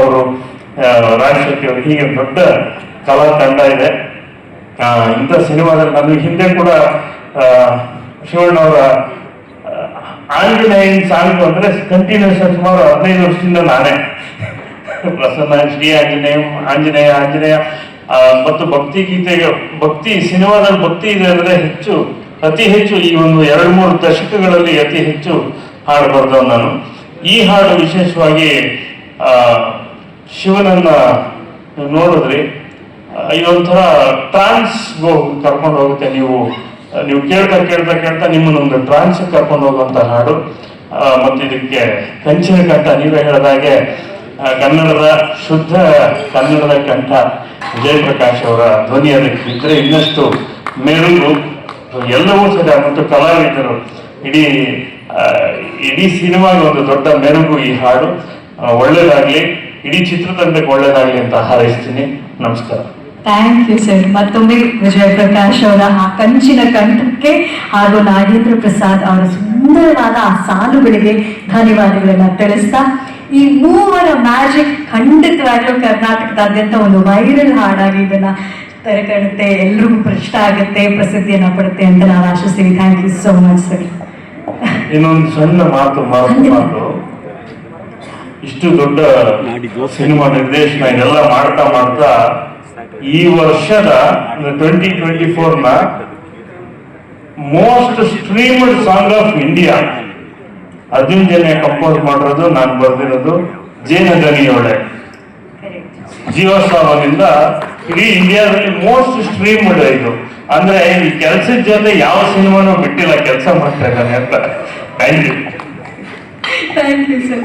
ಅವರು ರಾಜಶೆಟ್ಟಿ ರಾಜ್ ಅವರು ಹೀಗೆ ದೊಡ್ಡ ಕಲಾ ತಂಡ ಇದೆ ಇಂಥ ಸಿನಿಮಾದಲ್ಲಿ ನಾನು ಹಿಂದೆ ಕೂಡ ಶಿವಣ್ಣವರ ಆಂಜನೇಯನ್ ಸಾಂಗ್ ಅಂದ್ರೆ ಕಂಟಿನ್ಯೂಸ್ ಸುಮಾರು ಹದಿನೈದು ವರ್ಷದಿಂದ ನಾನೇ. ಪ್ರಸನ್ನ, ಶ್ರೀ ಆಂಜನೇಯ ಆಂಜನೇಯ ಆಂಜನೇಯ ಮತ್ತು ಭಕ್ತಿ ಗೀತೆಗೆ, ಭಕ್ತಿ, ಸಿನಿಮಾದಲ್ಲಿ ಭಕ್ತಿ ಇದೆ ಅಂದ್ರೆ ಹೆಚ್ಚು, ಅತಿ ಹೆಚ್ಚು ಈ ಒಂದು ಎರಡು ಮೂರು ದಶಕಗಳಲ್ಲಿ ಅತಿ ಹೆಚ್ಚು ಹಾಡು ನಾನು. ಈ ಹಾಡು ವಿಶೇಷವಾಗಿ ಶಿವನನ್ನ ನೋಡಿದ್ರಿ ಇದೊಂಥರ ಟ್ರಾನ್ಸ್ ಕರ್ಕೊಂಡು ಹೋಗುತ್ತೆ ನೀವು. ನೀವು ಕೇಳ್ತಾ ಕೇಳ್ತಾ ಕೇಳ್ತಾ ನಿಮ್ಮನ್ನೊಂದು ಟ್ರಾನ್ಸ್ ಕರ್ಕೊಂಡು ಹೋಗುವಂತ ಹಾಡು. ಮತ್ತೆ ಇದಕ್ಕೆ ಕಂಚಿನ ಕಂಠ, ನೀವೇ ಹೇಳಿದಾಗೆ ಕನ್ನಡದ ಶುದ್ಧ ಕನ್ನಡದ ಕಂಠ. ವಿಜಯಪ್ರಕಾಶ್ ಅವರ ಧ್ವನಿ ಅದಕ್ಕೆ ಇದ್ರೆ ಇನ್ನಷ್ಟು ಮೆರುಗು. ಎಲ್ಲವೂ ಸರಿ ಮತ್ತು ಕಲಾವಿದರು. ಇಡೀ ಇಡೀ ಸಿನಿಮಾಗೆ ಒಂದು ದೊಡ್ಡ ಮೆರುಗು ಈ ಹಾಡು. ಒಳ್ಳೇದಾಗ್ಲಿ ಇಡೀ ಚಿತ್ರತಂಡಕ್ಕೆ ಒಳ್ಳೇದಾಗ್ಲಿ ಅಂತ ಹಾರೈಸ್ತೀನಿ. ನಮಸ್ಕಾರ. ಥ್ಯಾಂಕ್ ಯು ಸರ್ ಮತ್ತೊಮ್ಮೆ ವಿಜಯ ಪ್ರಕಾಶ್ ಅವರ ಆ ಕಂಚಿನ ಕಂಠಕ್ಕೆ ಹಾಗೂ ನಾಗೇಂದ್ರ ಪ್ರಸಾದ್ ಅವರ ಸುಂದರವಾದ ಆ ಸಾಲುಗಳಿಗೆ ಧನ್ಯವಾದಗಳನ್ನ ತಿಳಿಸ್ತಾ ಈ ಮೂವರ ಮ್ಯಾಜಿಕ್ ಖಂಡಿತವಾಗಿಯೂ ಕರ್ನಾಟಕದಾದ್ಯಂತ ಒಂದು ವೈರಲ್ ಹಾಡಾಗಿ ಇದನ್ನ ತೆರೆಕಡುತ್ತೆ ಎಲ್ರಿಗೂ ಪ್ರಶ್ನೆ ಆಗುತ್ತೆ ಪ್ರಸಿದ್ಧಿಯನ್ನ ಪಡುತ್ತೆ ಅಂತ ನಾನು ಆಶಿಸ್ತೀನಿ thank you so much sir ಇನ್ನೊಂದು ಸಣ್ಣ ಮಾತು ಮಾತು ಮಾತು. ಇಷ್ಟು ದೊಡ್ಡ ಸಿನಿಮಾ ನಿರ್ದೇಶನ ಇದೆಲ್ಲ ಮಾಡ್ತಾ ಮಾಡ್ತಾ ಈ ವರ್ಷದ twenty twenty ಫೋರ್ನ most streamed song of India Arjun Janya compose ಮಾಡಿರೋದು ನಾನು ಬರೆದಿರೋದು ಜೇನದನಿಯೊಳೆ ಜಿಯೋ ಸಾವನಿಂದ ಇಡೀ ಇಂಡಿಯಾದಲ್ಲಿ ಮೋಸ್ಟ್ ಸ್ಟ್ರೀಮ್ಡ್ ಇದು. ಅಂದ್ರೆ ಈ ಕೆಲಸದ ಜೊತೆ ಯಾವ ಸಿನಿಮಾನು ಬಿಟ್ಟಿಲ್ಲ ಕೆಲಸ ಮಾಡ್ತಾ ಇದ್ದಾನೆ ಅಂತ. Thank you thank you sir